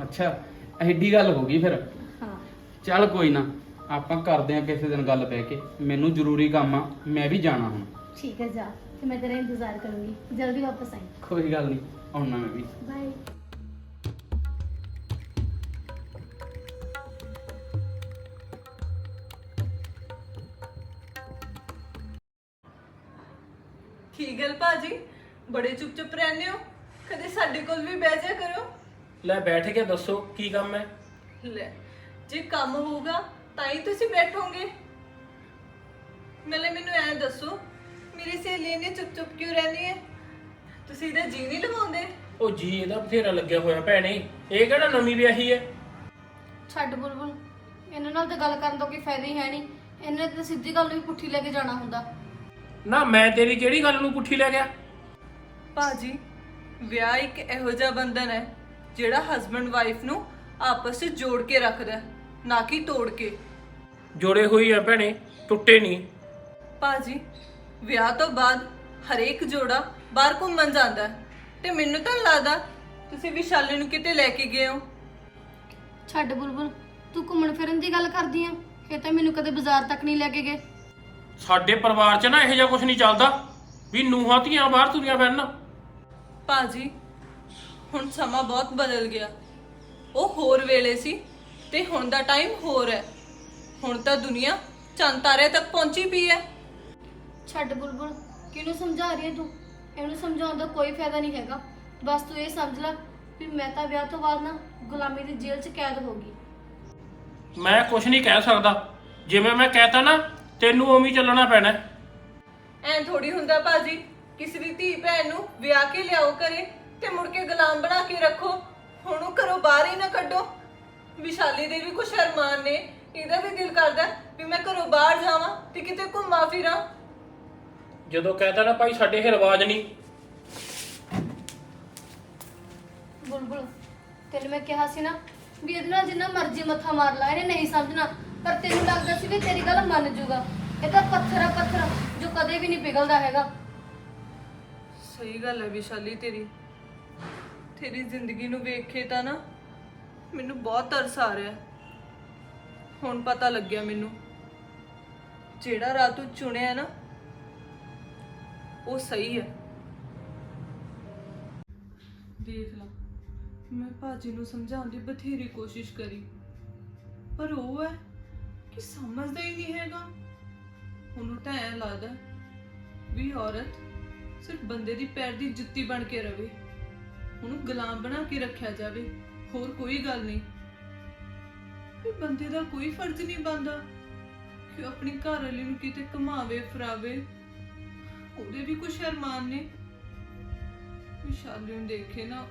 ਅੱਛਾ ਐਡੀ ਗੱਲ ਹੋ ਗਈ ਫਿਰ। ਹਾਂ। ਚੱਲ ਕੋਈ ਨਾ। ਆਪਾਂ ਕਰਦੇ ਆ ਕਿਸੇ ਦਿਨ ਗੱਲ ਪੈ ਕੇ। ਮੈਨੂੰ ਜ਼ਰੂਰੀ ਕੰਮ ਆ ਮੈਂ ਵੀ ਜਾਣਾ ਹੁਣ। ਠੀਕ ਹੈ ਜਾ। ਤੇ ਮੈਂ ਤੇਰਾ ਇੰਤਜ਼ਾਰ ਕਰੂੰਗੀ। ਜਲਦੀ ਵਾਪਸ ਆਈ। ਕੋਈ ਗੱਲ ਨਹੀਂ ਆਉਣਾ ਮੈਂ ਵੀ। ਬਾਏ ਕੀ ਗੱਲ ਭਾਜੀ? ਬੜੇ ਚੁੱਪ ਚੁੱਪ ਰਹਿੰਦੇ ਹੋ? ਕਦੇ ਸਾਡੇ ਕੋਲ ਵੀ ਬਹਿ ਜਾ ਕਰੋ। ਲੈ ਬੈਠ ਕੇ ਦੱਸੋ ਕੀ ਕੰਮ ਹੈ? ਲੈ ਜੇ ਕੰਮ ਹੋਊਗਾ ਤਾਂ ਹੀ ਤੁਸੀਂ ਬੈਠੋਗੇ। ਨਾਲੇ ਮੈਨੂੰ ਐਂ ਦੱਸੋ ਮੇਰੀ ਸਹੇਲੀ ਨੇ ਚੁੱਪ ਚੁੱਪ ਕਿਉਂ ਰਹਿੰਦੀ ਹੈ? ਤੁਸੀਂ ਇਹਦਾ ਜੀ ਨਹੀਂ ਲਵਾਉਂਦੇ? ਉਹ ਜੀ ਇਹਦਾ ਬਥੇਰਾ ਲੱਗਿਆ ਹੋਇਆ ਭੈਣੇ। ਇਹ ਕਿਹੜਾ ਨਵੀਂ ਵਿਆਹੀ ਹੈ? ਛੱਡ ਬੁਲਬੁਲ ਇਹਨਾਂ ਨਾਲ ਤਾਂ ਗੱਲ ਕਰਨ ਦਾ ਕੋਈ ਫਾਇਦਾ ਹੀ ਹੈ ਨਹੀਂ। ਇਹਨਾਂ ਨੇ ਤਾਂ ਸਿੱਧੀ ਗੱਲ ਨੂੰ ਵੀ ਪੁੱਠੀ ਲੈ ਕੇ ਜਾਣਾ ਹੁੰਦਾ। ਨਾ ਮੈਂ ਤੇਰੀ ਕਿਹੜੀ ਗੱਲ ਨੂੰ ਪੁੱਠੀ ਲੈ ਗਿਆ? ਭਾਜੀ ਵਿਆਹ ਇੱਕ ਇਹੋ ਜਿਹਾ ਬੰਧਨ ਹੈ ਜਿਹੜਾ ਹਸਬੰਡ ਵਾਈਫ ਨੂੰ ਆਪਸ ਵਿੱਚ ਜੋੜ ਕੇ ਰੱਖਦਾ ਹੈ, ਨਾ ਕਿ ਤੋੜ ਕੇ। ਜੋੜੇ ਹੋਈ ਆ ਭੈਣੇ ਟੁੱਟੇ ਨਹੀਂ। ਭਾਜੀ ਵਿਆਹ ਤੋਂ ਬਾਅਦ ਹਰੇਕ ਜੋੜਾ ਬਾਹਰ ਘੁੰਮਣ ਜਾਂਦਾ ਹੈ ਤੇ ਮੈਨੂੰ ਤਾਂ ਨੀ ਲੱਗਦਾ ਤੁਸੀਂ ਵਿਸ਼ਾਲੀ ਨੂੰ ਕਿਤੇ ਲੈ ਕੇ ਗਏ ਹੋ। ਛੱਡ ਬੁਲਬੁਲ ਤੂੰ ਘੁੰਮਣ ਫਿਰਨ ਦੀ ਗੱਲ ਕਰਦੀ ਆ ਇਹ ਤਾਂ ਮੈਨੂੰ ਕਦੇ ਬਾਜ਼ਾਰ ਤੱਕ ਨਹੀਂ ਲੈ ਕੇ ਗਏ। ਸਾਡੇ ਪਰਿਵਾਰ 'ਚ ਨਾ ਇਹੋ ਜਿਹਾ ਕੁਝ ਨਹੀਂ ਚੱਲਦਾ ਵੀ ਨੂੰਹਾਂ ਧੀਆਂ ਬਾਹਰ ਤੁਰੀਆਂ ਫਿਰਨ। ਭਾਜੀ ਹੁਣ ਸਮਾਂ ਬਹੁਤ ਬਦਲ ਗਿਆ। ਉਹ ਹੋਰ ਵੇਲੇ ਸੀ ਤੇ ਹੁਣ ਦਾ ਟਾਈਮ ਹੋਰ ਹੈ। ਹੁਣ ਤਾਂ ਦੁਨੀਆ ਚੰਦ ਤਾਰੇ ਤੱਕ ਪਹੁੰਚੀ ਪਈ ਹੈ। ਛੱਡ ਬੁਲਬੁਲ ਕਿਹਨੂੰ ਸਮਝਾ ਰਹੀ ਹੈ ਤੂੰ? ਇਹਨੂੰ ਸਮਝਾਉਣ ਦਾ ਕੋਈ ਫਾਇਦਾ ਨਹੀਂ ਹੈਗਾ। ਬਸ ਤੂੰ ਇਹ ਸਮਝ ਲੈ ਵੀ ਮੈਂ ਤਾਂ ਵਿਆਹ ਤੋਂ ਬਾਅਦ ਨਾ ਗੁਲਾਮੀ ਦੀ ਜੇਲ੍ਹ 'ਚ ਕੈਦ ਹੋ ਗਈ। ਮੈਂ ਕੁਝ ਨਹੀਂ ਕਹਿ ਸਕਦਾ। ਜਿਵੇਂ ਮੈਂ ਕਹਿਤਾ ਨਾ ਤੈਨੂੰ ਉਵੇਂ ਹੀ ਚੱਲਣਾ ਪੈਣਾ ਹੈ। ਐਂ ਥੋੜੀ ਹੁੰਦਾ ਭਾਜੀ ਕਿਸੇ ਦੀ ਧੀ ਭੈਣ ਨੂੰ ਵਿਆਹ ਕੇ ਲਿਆਓ ਕਰੇ ਤੇ ਮੁੜ ਕੇ ਗੁਲਾਮ ਬਣਾ ਕੇ ਰੱਖੋ। ਹੁਣ ਉਹ ਘਰੋਂ ਬਾਹਰ ਹੀ ਨਾ ਕੱਢੋ। ਵਿਸ਼ਾਲੀ ਦੇ ਵੀ ਕੁਛ ਅਰਮਾਨ ਨੇ। ਇਹਦਾ ਵੀ ਦਿਲ ਕਰਦਾ ਵੀ ਮੈਂ ਘਰੋਂ ਬਾਹਰ ਜਾਵਾਂ ਤੇ ਕਿਤੇ ਘੁੰਮਾ ਫਿਰਾਂ। ਜਦੋਂ ਕਹਿਤਾ ਨਾ ਭਾਈ ਸਾਡੇ ਇਹ ਰਿਵਾਜ ਨਹੀਂ। ਬੁਲਬੁਲ ਤੈਨੂੰ ਮੈਂ ਕਿਹਾ ਸੀ ਨਾ ਵੀ ਇਹਦੇ ਨਾਲ ਜਿੰਨਾ ਮਰਜ਼ੀ ਮੱਥਾ ਮਾਰ ਲਾ ਇਹਨੇ ਨਹੀਂ ਸਮਝਣਾ। ਪਰ ਤੈਨੂੰ ਲੱਗਦਾ ਸੀ ਵੀ ਤੇਰੀ ਗੱਲ ਮੰਨ ਜੂਗਾ। ਇਹ ਤਾਂ ਪੱਥਰ ਆ ਪੱਥਰ ਜੋ ਕਦੇ ਵੀ ਨਹੀਂ ਪਿਘਲਦਾ ਹੈਗਾ। ਸਹੀ ਗੱਲ ਹੈ ਵਿਸ਼ਾਲੀ ਤੇਰੀ। ਤੇਰੀ ਜ਼ਿੰਦਗੀ ਨੂੰ ਵੇਖ ਕੇ ਤਾਂ ਨਾ ਮੈਨੂੰ ਬਹੁਤ ਤਰਸ ਆ ਰਿਹਾ। ਹੈ। ਹੁਣ ਪਤਾ ਲੱਗਿਆ ਮੈਨੂੰ। ਜਿਹੜਾ ਰਾਹ ਤੂੰ ਚੁਣਿਆ ਨਾ, ਉਹ ਸਹੀ ਹੈ। ਦੇਖ ਲਾ, ਮੈਂ ਭਾਜੀ ਨੂੰ ਸਮਝਾਉਣ ਦੀ ਬਥੇਰੀ ਕੋਸ਼ਿਸ਼ ਕਰੀ। ਪਰ ਉਹ ਹੈ ਕਿ ਸਮਝਦਾ ਹੀ ਨਹੀਂ ਹੈਗਾ। ਉਹਨੂੰ ਤਾਂ ਐ ਲੱਗਦਾ ਵੀ ਔਰਤ ਸਿਰਫ ਬੰਦੇ ਦੀ ਪੈਰ ਦੀ ਜੁੱਤੀ ਬਣ ਕੇ ਰਵੇ। ਉਹਨੂੰ ਗੁਲਾਮ ਬਣਾ ਕੇ ਰੱਖਿਆ ਜਾਵੇ। ਹੋਰ ਕੋਈ ਗੱਲ ਨਹੀਂ। ਵੀ ਬੰਦੇ ਦਾ ਕੋਈ ਫਰਜ਼ ਨਹੀਂ ਬਣਦਾ ਕਿ ਉਹ ਆਪਣੀ ਘਰ ਵਾਲੀ ਨੂੰ ਕਿਤੇ ਘੁਮਾਵੇ, ਫਰਾਵੇ। ਉਹਦੇ ਵੀ ਕੁਛ ਅਰਮਾਨ ਨੇ। ਵਿਸ਼ਾਲੀ ਨੂੰ ਦੇਖੇ ਨਾ,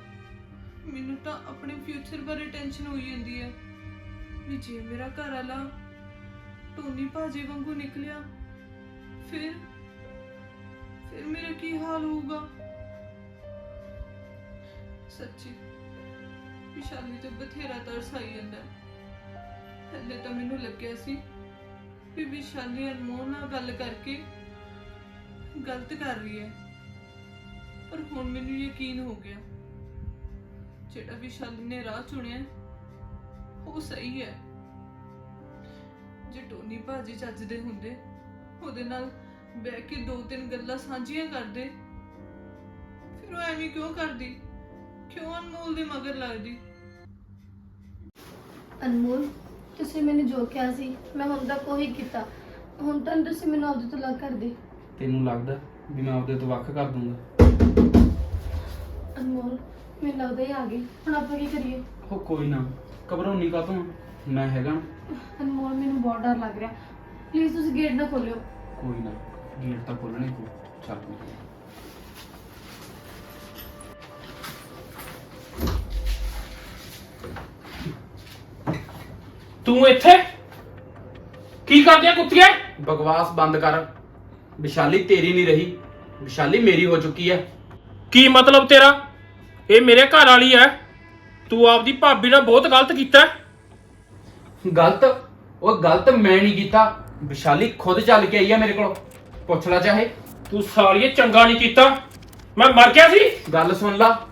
ਮੈਨੂੰ ਤਾਂ ਆਪਣੇ ਫਿਊਚਰ ਬਾਰੇ ਟੈਨਸ਼ਨ ਹੋਈ ਜਾਂਦੀ ਹੈ ਵੀ ਜੇ ਮੇਰਾ ਘਰ ਵਾਲਾ ਟੋਨੀ ਭਾਜੀ ਵਾਂਗੂ ਨਿਕਲਿਆ, ਫਿਰ ਫਿਰ ਮੇਰਾ ਕੀ ਹਾਲ ਹੋਊਗਾ? ਸੱਚੀ, ਵਿਸ਼ਾਲੀ ਤੇ ਬਥੇਰਾ ਤਰਸ ਆਈ ਜਾਂਦਾ। ਪਹਿਲੇ ਤਾਂ ਮੈਨੂੰ ਲੱਗਿਆ ਸੀ ਵੀ ਵਿਸ਼ਾਲੀ ਅਨਮੋਲ ਨਾਲ ਗੱਲ ਕਰਕੇ ਗਲਤ ਕਰ ਰਹੀ ਹੈ। ਪਰ ਹੁਣ ਮੈਨੂੰ ਯਕੀਨ ਹੋ ਗਿਆ, ਜਿਹੜਾ ਵਿਸ਼ਾਲੀ ਨੇ ਰਾਹ ਚੁਣਿਆ ਉਹ ਸਹੀ ਹੈ। ਜੇ ਟੋਨੀ ਭਾਜੀ ਚੱਜਦੇ ਹੁੰਦੇ, ਉਹਦੇ ਨਾਲ ਬਹਿ ਕੇ ਦੋ ਤਿੰਨ ਗੱਲਾਂ ਸਾਂਝੀਆਂ ਕਰਦੇ, ਫਿਰ ਉਹ ਐਵੇਂ ਕਿਉਂ ਕਰਦੀ? ਕਿਉਂ ਅਨਮੋਲ ਦੇ ਮਗਰ ਲੱਗਦੀ? ਅਨਮੋਲ ਤੁਸੀਂ ਮੈਨੂੰ ਜੋ ਕਿਹਾ ਸੀ ਮੈਂ ਹੁਣ ਤੱਕ ਉਹੀ ਕੀਤਾ। ਹੁਣ ਤਾਂ ਤੁਸੀਂ ਮੈਨੂੰ ਆਪਦੇ ਤੋਂ ਅਲੱਗ ਕਰ ਦੇ ਤੈਨੂੰ ਲੱਗਦਾ ਵੀ ਮੈਂ ਆਪਦੇ ਤੋਂ ਵੱਖ ਕਰ ਦੂੰਗਾ? ਅਨਮੋਲ ਮੈਨੂੰ ਲੱਗਦਾ ਇਹ ਆ ਗਈ। ਹੁਣ ਆਪਾਂ ਕੀ ਕਰੀਏ? ਉਹ ਕੋਈ ਨਾ ਘਬਰਾਉਣੀ ਕਾਤੋਂ ਮੈਂ ਹੈਗਾ ਨਾ। ਅਨਮੋਲ ਮੈਨੂੰ ਬਹੁਤ ਡਰ ਲੱਗ ਰਿਹਾ। ਪਲੀਜ਼ ਤੁਸੀਂ ਗੇਟ ਨਾ ਖੋਲਿਓ। ਕੋਈ ਨਾ ਗੇਟ ਤਾਂ ਖੋਲਣੇ ਤੂੰ ਚੱਲ। ਕੋਈ ਨਾ। ਤੂੰ ਇੱਥੇ? ਕੀ ਕਰਦਿਆ ਕੁੱਤੀਏ ਬਕਵਾਸ ਬੰਦ ਕਰ। ਵਿਸ਼ਾਲੀ ਤੇਰੀ ਨਹੀਂ ਰਹੀ। ਵਿਸ਼ਾਲੀ ਮੇਰੀ ਹੋ ਚੁੱਕੀ ਹੈ। ਕੀ ਮਤਲਬ ਤੇਰਾ? ਇਹ ਮੇਰੇ ਘਰ ਵਾਲੀ ਹੈ। ਤੂੰ ਆਪਦੀ ਭਾਬੀ ਨਾਲ ਬਹੁਤ ਗਲਤ ਕੀਤਾ ਹੈ। ਗਲਤ? ਉਹ ਗਲਤ ਮੈਂ ਨਹੀਂ ਕੀਤਾ। ਵਿਸ਼ਾਲੀ ਖੁਦ ਚੱਲ ਕੇ ਆਈ ਹੈ ਮੇਰੇ ਕੋਲ। ਪੁੱਛ ਲੈ ਚਾਹੇ। ਤੂੰ ਸਾਲੀਏ ਚੰਗਾ ਨਹੀਂ ਕੀਤਾ। ਮੈਂ ਮਰ ਗਿਆ ਸੀ। ਗੱਲ ਸੁਣ ਲਾ।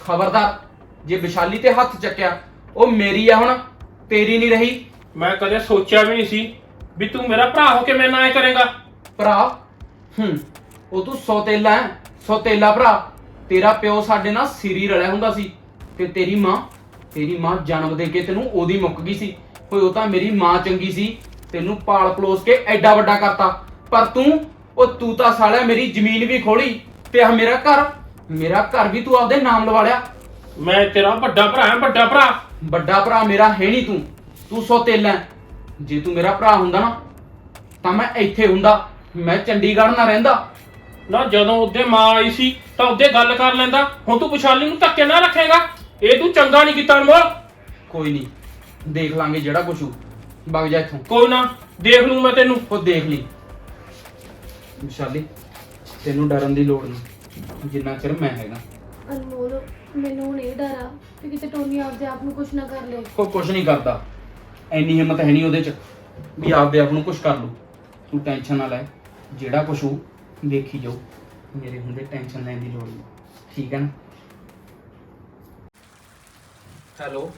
ਖਬਰਦਾਰ ਜੇ ਵਿਸ਼ਾਲੀ ਤੇ ਹੱਥ ਚੱਕਿਆ ਉਹ ਮੇਰੀ ਆ ਹੁਣ। ਤੇਰੀ ਨਹੀਂ ਰਹੀ। ਮੈਂ ਕਦੇ ਸੋਚਿਆ ਵੀ ਨਹੀਂ ਸੀ ਵੀ ਤੂੰ ਮੇਰਾ ਭਰਾ ਹੋ ਕੇ ਮੇਰੇ ਨਾਲ ਐ ਕਰੇਗਾ। ਭਰਾ? ਹੂੰ ਉਹ ਤੂੰ ਸੌਤੇਲਾ ਹੈ ਸੌਤੇਲਾ ਭਰਾ। ਤੇਰਾ ਪਿਓ ਸਾਡੇ ਨਾਲ ਸਿਰੀ ਰਲਿਆ ਹੁੰਦਾ ਸੀ ਤੇ ਤੇਰੀ ਮਾਂ ਤੇਰੀ ਮਾਂ ਜਨਮ ਦੇ ਕੇ ਤੈਨੂੰ ਉਹਦੀ ਮੁੱਕ ਗਈ ਸੀ। ਓਏ ਉਹ ਤਾਂ ਮੇਰੀ ਮਾਂ ਚੰਗੀ ਸੀ ਤੈਨੂੰ ਪਾਲ ਪਲੋਸ ਕੇ ਐਡਾ ਵੱਡਾ ਕਰਤਾ। ਪਰ ਤੂੰ ਉਹ ਤੂੰ ਤਾਂ ਸਾਲਿਆ ਮੇਰੀ ਜ਼ਮੀਨ ਵੀ ਖੋਲੀ ਤੇ ਆ ਮੇਰਾ ਘਰ ਮੇਰਾ ਘਰ ਵੀ ਤੂੰ ਆਪਦੇ ਨਾਮ ਲਵਾ ਲਿਆ। ਮੈਂ ਤੇਰਾ ਵੱਡਾ ਭਰਾ ਹਾਂ ਵੱਡਾ ਭਰਾ। ਵੱਡਾ ਭਰਾ ਮੇਰਾ ਹੈ ਨਹੀਂ ਤੂੰ ਤੂੰ ਸੌਤੇਲਾ ਹੈ। ਜੇ ਤੂੰ ਮੇਰਾ ਭਰਾ ਹੁੰਦਾ ਨਾ ਤਾਂ ਮੈਂ ਇੱਥੇ ਹੁੰਦਾ ਮੈਂ ਚੰਡੀਗੜ੍ਹ ਨਾ ਰਹਿੰਦਾ। ਨਾ ਜਦੋਂ ਉਹਦੇ ਮਾਂ ਆਈ ਸੀ ਤਾਂ ਉਹਦੇ ਗੱਲ ਕਰ ਲੈਂਦਾ ਹੁਣ ਤੂੰ ਵਿਸ਼ਾਲੀ ਨੂੰ ਧੱਕੇ ਨਾ ਰੱਖੇਗਾ। ਇਹ ਤੂੰ ਚੰਗਾ ਨਹੀਂ ਕੀਤਾ ਅਨਮੋਲ। ਕੋਈ ਨਹੀਂ ਦੇਖ ਲਾਂਗੇ ਜਿਹੜਾ ਕੁਛ ਹੋ ਵਗ ਜਾ ਇੱਥੋਂ। ਕੋਈ ਨਾ ਦੇਖ ਲੂੰ ਮੈਂ ਤੈਨੂੰ। ਉਹ ਦੇਖ ਲਈ। ਵਿਸ਼ਾਲੀ ਤੈਨੂੰ ਡਰਨ ਦੀ ਲੋੜ ਨਹੀਂ ਜਿੰਨਾ ਚਿਰ ਮੈਂ ਹੈਗਾ। ਅਨਮੋਲ ਮੈਨੂੰ ਹੁਣ ਇਹ ਡਰ ਆ ਕਿ ਕਿਤੇ ਟੋਨੀ ਆਪਦੇ ਆਪ ਨੂੰ ਕੁਝ ਨਾ ਕਰ ਲੇ। ਉਹ ਕੁਛ ਨਹੀਂ ਕਰਦਾ। ਐਨੀ ਹਿੰਮਤ ਹੈ ਨਹੀਂ ਉਹਦੇ ਚ ਵੀ ਆਪਦੇ ਆਪ ਨੂੰ ਕੁਛ ਕਰ ਲੂ ਤੂੰ ਟੈਨਸ਼ਨ ਨਾ ਲੈ। ਜਿਹੜਾ ਕੁਛ ਹੋ ਦੇਖੀ ਜਾਓ ਮੇਰੇ ਹੁੰਦੇ ਟੈਨਸ਼ਨ ਲੈਣ ਦੀ ਲੋੜ ਨਹੀਂ। ਠੀਕ ਹੈ ਨਾ? ਹੈਲੋ?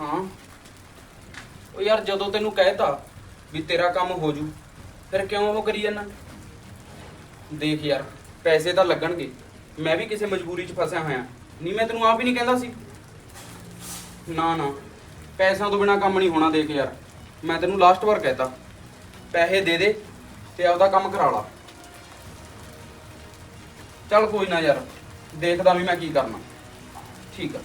ਹਾਂ? ਉਹ ਯਾਰ ਜਦੋਂ ਤੈਨੂੰ ਕਹਿਤਾ ਵੀ ਤੇਰਾ ਕੰਮ ਹੋ ਜੂ ਫਿਰ ਕਿਉਂ ਉਹ ਕਰੀ ਜਾਂਦਾ? ਦੇਖ ਯਾਰ, ਪੈਸੇ ਤਾਂ ਲੱਗਣਗੇ। ਮੈਂ ਵੀ ਕਿਸੇ ਮਜਬੂਰੀ 'ਚ ਫਸਿਆ ਹੋਇਆ। ਨਹੀਂ, ਮੈਂ ਤੈਨੂੰ ਆਪ ਹੀ ਨਹੀਂ ਕਹਿੰਦਾ ਸੀ। ਨਾ ਨਾ। ਪੈਸਿਆਂ ਤੋਂ ਬਿਨਾ ਕੰਮ ਨਹੀਂ ਹੋਣਾ, ਦੇਖ ਯਾਰ। ਮੈਂ ਤੈਨੂੰ ਲਾਸਟ ਵਾਰ ਕਹਿਤਾ। ਪੈਸੇ ਦੇ ਦੇ ਤੇ ਆਪਦਾ ਕੰਮ ਕਰਾ ਲਾ। ਚੱਲ ਕੋਈ ਨਾ ਯਾਰ, ਦੇਖਦਾ ਵੀ ਮੈਂ ਕੀ ਕਰਨਾ। ਠੀਕ ਆ।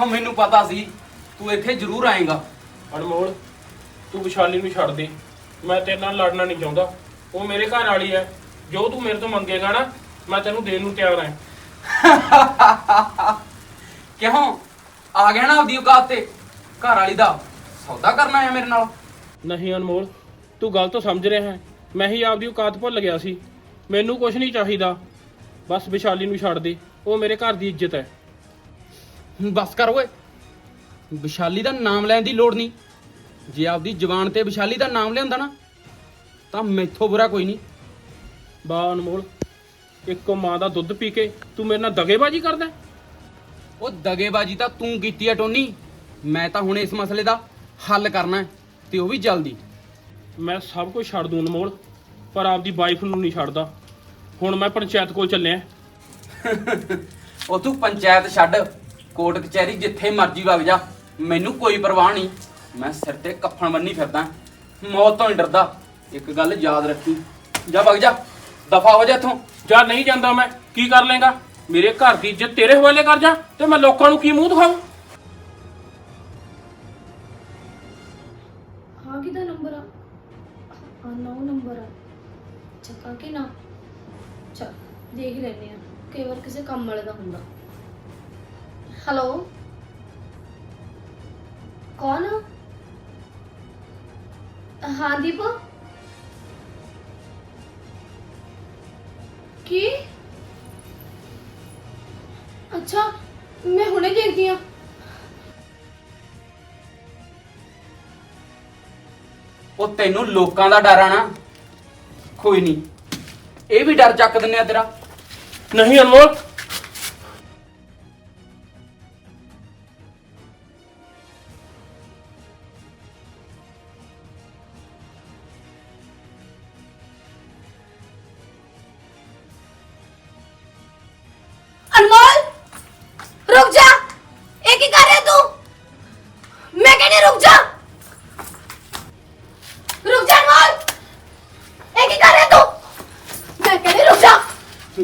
ਹਾਂ, ਮੈਨੂੰ ਪਤਾ ਸੀ, ਤੂੰ ਇੱਥੇ ਜ਼ਰੂਰ ਆਏਗਾ। ਅਨਮੋਲ, ਤੂੰ ਵਿਸ਼ਾਲੀ ਨੂੰ ਛੱਡ ਦੇ। ਮੈਂ ਤੇਰੇ ਨਾਲ ਲੜਨਾ ਨਹੀਂ ਚਾਹੁੰਦਾ। ਉਹ ਮੇਰੇ ਘਰ ਵਾਲੀ ਹੈ। ਜੋ ਤੂੰ ਮੇਰੇ ਤੋਂ ਮੰਗੇਗਾ ਨਾ ਮੈਂ ਤੈਨੂੰ ਦੇਣ ਨੂੰ ਤਿਆਰ ਹਾਂ। ਕਿਉਂ? ਆ ਗਿਆ ਨਾ ਆਪਦੀ ਔਕਾਤ ਤੇ। ਘਰ ਵਾਲੀ ਦਾ ਸੌਦਾ ਕਰਨਾ ਹੈ ਮੇਰੇ ਨਾਲ। ਨਹੀਂ ਅਨਮੋਲ ਤੂੰ ਗਲਤ ਸਮਝ ਰਿਹਾ ਹੈ। ਮੈਂ ਹੀ ਆਪਦੀ ਔਕਾਤ ਭੁੱਲ ਗਿਆ ਸੀ। ਮੈਨੂੰ ਕੁਝ ਨਹੀਂ ਚਾਹੀਦਾ। ਬਸ ਵਿਸ਼ਾਲੀ ਨੂੰ ਛੱਡ ਦੇ। ਉਹ ਮੇਰੇ ਘਰ ਦੀ ਇੱਜ਼ਤ ਹੈ। ਬਸ ਕਰ ਓਏ। ਵਿਸ਼ਾਲੀ ਦਾ ਨਾਮ ਲੈਣ ਦੀ ਲੋੜ ਨਹੀਂ। ਜੇ ਆਪਦੀ ਜ਼ੁਬਾਨ ਤੇ ਵਿਸ਼ਾਲੀ ਦਾ ਨਾਮ ਲਿਆਂਦਾ ਨਾ ਤਾਂ ਮੈਥੋਂ ਬੁਰਾ ਕੋਈ ਨਹੀਂ। ਬਾ ਅਨਮੋਲ ਇੱਕੋ ਮਾਂ ਦਾ ਦੁੱਧ ਪੀ ਕੇ ਤੂੰ ਮੇਰੇ ਨਾਲ ਦਗੇਬਾਜ਼ੀ ਕਰਦਾ ਹੈ? ਉਹ ਦਗੇਬਾਜੀ ਤਾਂ ਤੂੰ ਕੀਤੀ ਹੈ ਟੋਨੀ। ਮੈਂ ਤਾਂ ਹੁਣ ਇਸ ਮਸਲੇ ਦਾ ਹੱਲ ਕਰਨਾ ਹੈ ਤੇ ਉਹ ਵੀ ਜਲਦੀ। ਮੈਂ ਸਭ ਕੁਝ ਛੱਡ ਦੂੰ ਅਨਮੋਲ ਪਰ ਆਪਦੀ ਵਾਈਫ ਨੂੰ ਨਹੀਂ ਛੱਡਦਾ। ਹੁਣ ਮੈਂ ਪੰਚਾਇਤ ਕੋਲ ਚੱਲਿਆ ਉਹ ਤੂੰ ਪੰਚਾਇਤ ਛੱਡ ਕੋਰਟ ਕਚਹਿਰੀ ਜਿੱਥੇ ਮਰਜ਼ੀ ਵਗ ਜਾ। ਮੈਨੂੰ ਕੋਈ ਪਰਵਾਹ ਨਹੀਂ। ਮੈਂ ਸਿਰ ਤੇ ਕੱਫਣ ਬੰਨੀ ਫਿਰਦਾ ਮੌਤ ਤੋਂ ਨਹੀਂ ਡਰਦਾ। ਇੱਕ ਗੱਲ ਯਾਦ ਰੱਖੀ। ਜਾ ਵਗ ਜਾ, ਦਫਾ ਹੋ ਜਾ ਇੱਥੋਂ। ਜਾਂ ਨਹੀਂ ਜਾਂਦਾ ਮੈਂ, ਕੀ ਕਰ ਲੇਗਾ ਮੇਰੇ ਘਰ ਦੀ ਇੱਜ਼ਤ ਤੇਰੇ ਹਵਾਲੇ ਕਰ ਜਾ, ਤੇ ਮੈਂ ਲੋਕਾਂ ਨੂੰ ਕੀ ਮੂੰਹ ਦਿਖਾਵਾਂ? ਹਾਂ, ਕਿਹਦਾ ਨੰਬਰ ਆ? ਆ ਨੰਬਰ ਆ। ਚੱਕਾ ਕਿ ਨਾ? ਚਲ ਦੇਖ ਲੈਨੇ ਆ। ਕਈ ਵਾਰ ਕਿਸੇ ਕੰਮ ਵਾਲੇ ਦਾ ਹੁੰਦਾ। ਹੈਲੋ? ਕੌਣ? ਹਾਂ ਦੀਪ ਕੀ? ਅੱਛਾ ਮੈਂ ਹੁਣੇ ਦੇਖਦੀ ਆ ਉਹ ਤੈਨੂੰ ਲੋਕਾਂ ਦਾ ਡਰ ਆ ਨਾ। ਕੋਈ ਨਹੀਂ। ਇਹ ਵੀ ਡਰ ਚੱਕ ਦਿੰਨੇ ਆ ਤੇਰਾ। ਨਹੀਂ ਅਨਮੋਲ ਅਨਮੋਲ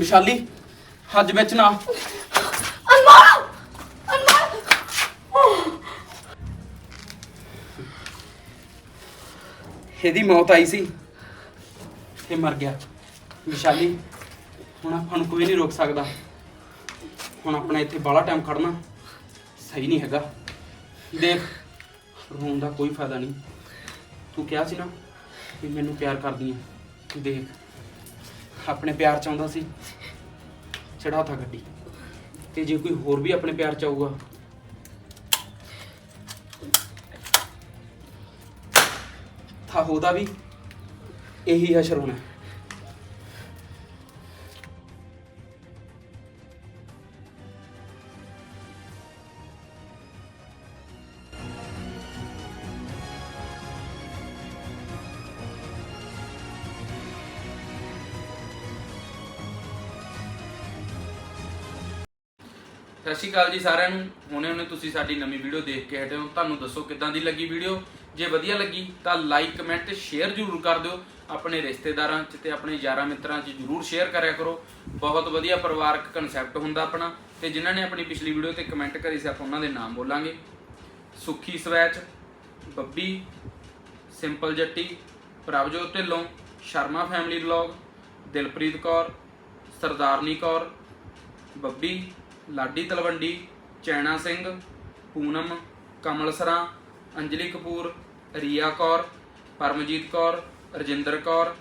ਵਿਸ਼ਾਲੀ ਹੱਜ ਵਿੱਚ ਨਾ। ਅਨਮੋਲ! ਅਨਮੋਲ! ਇਹਦੀ ਮੌਤ ਆਈ ਸੀ ਇਹ ਮਰ ਗਿਆ। ਵਿਸ਼ਾਲੀ ਹੁਣ ਆਪਾਂ ਨੂੰ ਕੋਈ ਨਹੀਂ ਰੋਕ ਸਕਦਾ। ਹੁਣ ਆਪਣਾ ਇੱਥੇ ਬਾਲਾ ਟਾਈਮ ਖੜਨਾ ਸਹੀ ਨਹੀਂ ਹੈਗਾ। ਦੇਖ ਰੋਣ ਦਾ ਕੋਈ ਫਾਇਦਾ ਨਹੀਂ। ਤੂੰ ਕਿਹਾ ਸੀ ਨਾ ਕਿ ਮੈਨੂੰ ਪਿਆਰ ਕਰਦੀ ਹੈ ਦੇਖ ਆਪਣੇ ਪਿਆਰ ਚਾਹੁੰਦਾ ਸੀ। ਚੜਾ ਤਾ ਗੱਡੀ। ਤੇ ਜੇ ਕੋਈ ਹੋਰ ਵੀ ਆਪਣੇ ਪਿਆਰ ਚ ਆਊਗਾ? ਤਾਂ ਉਹਦਾ ਵੀ ਇਹੀ ਹਸ਼ਰ ਹੋਣਾ ਸ਼੍ਰੀ ਅਕਾਲ ਜੀ ਸਾਰਿਆਂ ਨੂੰ। ਹੁਣੇ ਹੁਣੇ ਤੁਸੀਂ ਸਾਡੀ ਨਵੀਂ ਵੀਡੀਓ ਦੇਖ ਕੇ ਹਟੇ ਹੋ। ਤੁਹਾਨੂੰ ਦੱਸੋ ਕਿੱਦਾਂ ਦੀ ਲੱਗੀ ਵੀਡੀਓ? ਜੇ ਵਧੀਆ ਲੱਗੀ ਤਾਂ ਲਾਈਕ ਕਮੈਂਟ ਸ਼ੇਅਰ ਜ਼ਰੂਰ ਕਰ ਦਿਓ। ਆਪਣੇ ਰਿਸ਼ਤੇਦਾਰਾਂ 'ਚ ਤੇ ਆਪਣੇ ਯਾਰਾਂ ਮਿੱਤਰਾਂ 'ਚ ਜ਼ਰੂਰ ਸ਼ੇਅਰ ਕਰਿਆ ਕਰੋ। ਬਹੁਤ ਵਧੀਆ ਪਰਿਵਾਰਕ ਕਨਸੈਪਟ ਹੁੰਦਾ ਆਪਣਾ। ਤੇ ਜਿਨ੍ਹਾਂ ਨੇ ਆਪਣੀ ਪਿਛਲੀ ਵੀਡੀਓ ਤੇ ਕਮੈਂਟ ਕਰੀ ਸੀ, ਆਪਾਂ ਉਹਨਾਂ ਦੇ ਨਾਮ ਬੋਲਾਂਗੇ। ਸੁਖੀ switch, Babbi, simple Jatti, Prabhjot Dhillon, Sharma family vlog Dilpreet Kaur, Sardarni Kaur, Babbi Laddi Talwandi, Chaina Singh, Poonam, Kamal Sran, Anjali Kapoor, ਰੀਆ ਕੌਰ, ਪਰਮਜੀਤ ਕੌਰ, ਰਜਿੰਦਰ ਕੌਰ,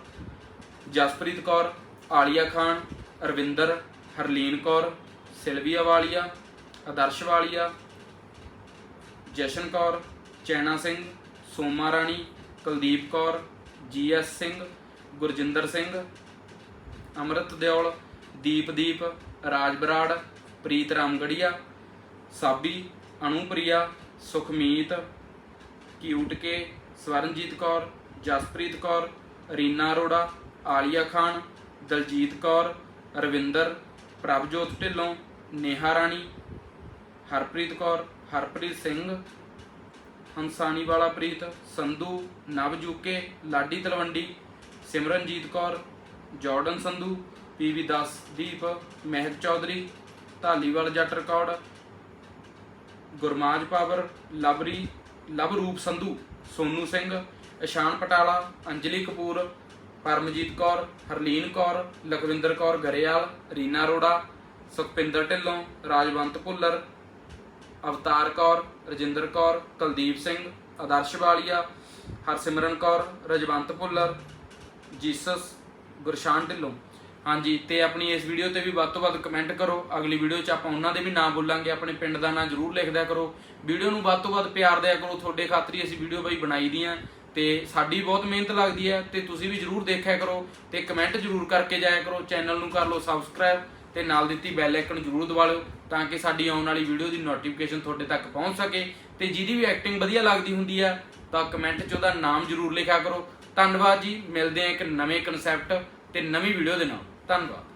ਜਸਪ੍ਰੀਤ ਕੌਰ, ਆਲੀਆ ਖਾਨ ਅਰਵਿੰਦਰ ਹਰਲੀਨ ਕੌਰ, ਸਿਲਵੀਆ ਵਾਲੀਆ, ਆਦਰਸ਼ ਵਾਲੀਆ, ਜਸ਼ਨ ਕੌਰ, ਚੈਣਾ ਸਿੰਘ, ਸੋਮਾ ਰਾਣੀ, ਕੁਲਦੀਪ ਕੌਰ ਜੀਐਸ ਸਿੰਘ, ਗੁਰਜਿੰਦਰ ਸਿੰਘ, ਅਮਰਤ ਦਿਓਲ, ਦੀਪਦੀਪ, ਰਾਜ ਬਰਾੜ ਪ੍ਰੀਤ ਰਾਮਗੜੀਆ, ਸਾਬੀ ਅਨੂਪ੍ਰਿਆ, ਸੁਖਮੀਤ, ਕਿਊਟਕੇ, ਸਵਰਨਜੀਤ ਕੌਰ, ਜਸਪ੍ਰੀਤ ਕੌਰ, ਰੀਨਾ ਅਰੋੜਾ, ਆਲੀਆ ਖਾਨ, ਦਲਜੀਤ ਕੌਰ, ਰਵਿੰਦਰ, ਪ੍ਰਭਜੋਤ ਢਿੱਲੋਂ, ਨੇਹਾ ਰਾਣੀ, ਹਰਪ੍ਰੀਤ ਕੌਰ, ਹਰਪ੍ਰੀਤ ਸਿੰਘ ਹੰਸਾਨੀ ਵਾਲਾ Preet, Sandhu ਨਵਜੂਕੇ Ladi Talwandi, Simranjeet Kaur, Jordan Sandhu PV Das Deep, Mehak Chaudhary Dhaliwal Jatt record Gurmaj power, ਲਵਰੀ, Lovroop Sandhu, Sonu Singh, Ishan Patala, Anjali Kapoor, Paramjit Kaur, Harleen Kaur, Lakhwinder Kaur Grewal, Reena Arora, Sukhpinder Dhillon, Rajwant Bhullar, Avtar Kaur, Rajinder Kaur, Kuldeep Singh, Adarsh Walia, Harsimran Kaur, Rajwant Bhullar, Jesus, Gurshan Dhillon. ਹਾਂਜੀ, ਤੇ ਆਪਣੀ ਇਸ video ਤੇ ਵੀ ਵੱਧ ਤੋਂ ਵੱਧ comment ਕਰੋ। ਅਗਲੀ ਵੀਡੀਓ 'ਚ ਆਪਾਂ ਉਹਨਾਂ ਦੇ ਵੀ ਨਾਮ ਬੋਲਾਂਗੇ, ਆਪਣੇ ਪਿੰਡ ਦਾ ਨਾਮ ਜ਼ਰੂਰ ਲਿਖ ਦਿਆ ਕਰੋ। ਵੀਡੀਓ ਨੂੰ ਵੱਧ ਤੋਂ ਵੱਧ ਪਿਆਰ ਦਿਆ ਕਰੋ, ਤੁਹਾਡੇ ਖਾਤਰ ਹੀ ਅਸੀਂ ਵੀਡੀਓ ਬਈ ਬਣਾਈ ਦੀਆਂ ਤੇ ਸਾਡੀ ਬਹੁਤ ਮਿਹਨਤ ਲੱਗਦੀ ਹੈ, ਤੇ ਤੁਸੀਂ ਵੀ ਜ਼ਰੂਰ ਦੇਖਿਆ ਕਰੋ, ਤੇ ਕਮੈਂਟ ਜ਼ਰੂਰ ਕਰਕੇ ਜਾਇਆ ਕਰੋ। ਚੈਨਲ ਨੂੰ ਕਰ ਲਓ ਸਬਸਕ੍ਰਾਈਬ ਤੇ ਨਾਲ ਦਿੱਤੀ ਬੈਲ ਆਈਕਨ ਜ਼ਰੂਰ ਦਬਾ ਲਿਓ, ਤਾਂ ਕਿ ਸਾਡੀ ਆਉਣ ਵਾਲੀ ਵੀਡੀਓ ਦੀ ਨੋਟੀਫਿਕੇਸ਼ਨ ਤੁਹਾਡੇ ਤੱਕ ਪਹੁੰਚ ਸਕੇ। ਤੇ ਜਿਹਦੀ ਵੀ ਐਕਟਿੰਗ ਵਧੀਆ ਲੱਗਦੀ ਹੁੰਦੀ ਆ, ਤਾਂ ਕਮੈਂਟ 'ਚ ਉਹਦਾ ਨਾਮ ਜ਼ਰੂਰ ਲਿਖਿਆ ਕਰੋ। ਧੰਨਵਾਦ ਜੀ, ਮਿਲਦੇ ਹਾਂ ਇੱਕ ਨਵੇਂ ਕਨਸੈਪਟ ਤੇ ਨਵੀਂ ਵੀਡੀਓ ਦੇ ਨਾਲ। ਧੰਨਵਾਦ।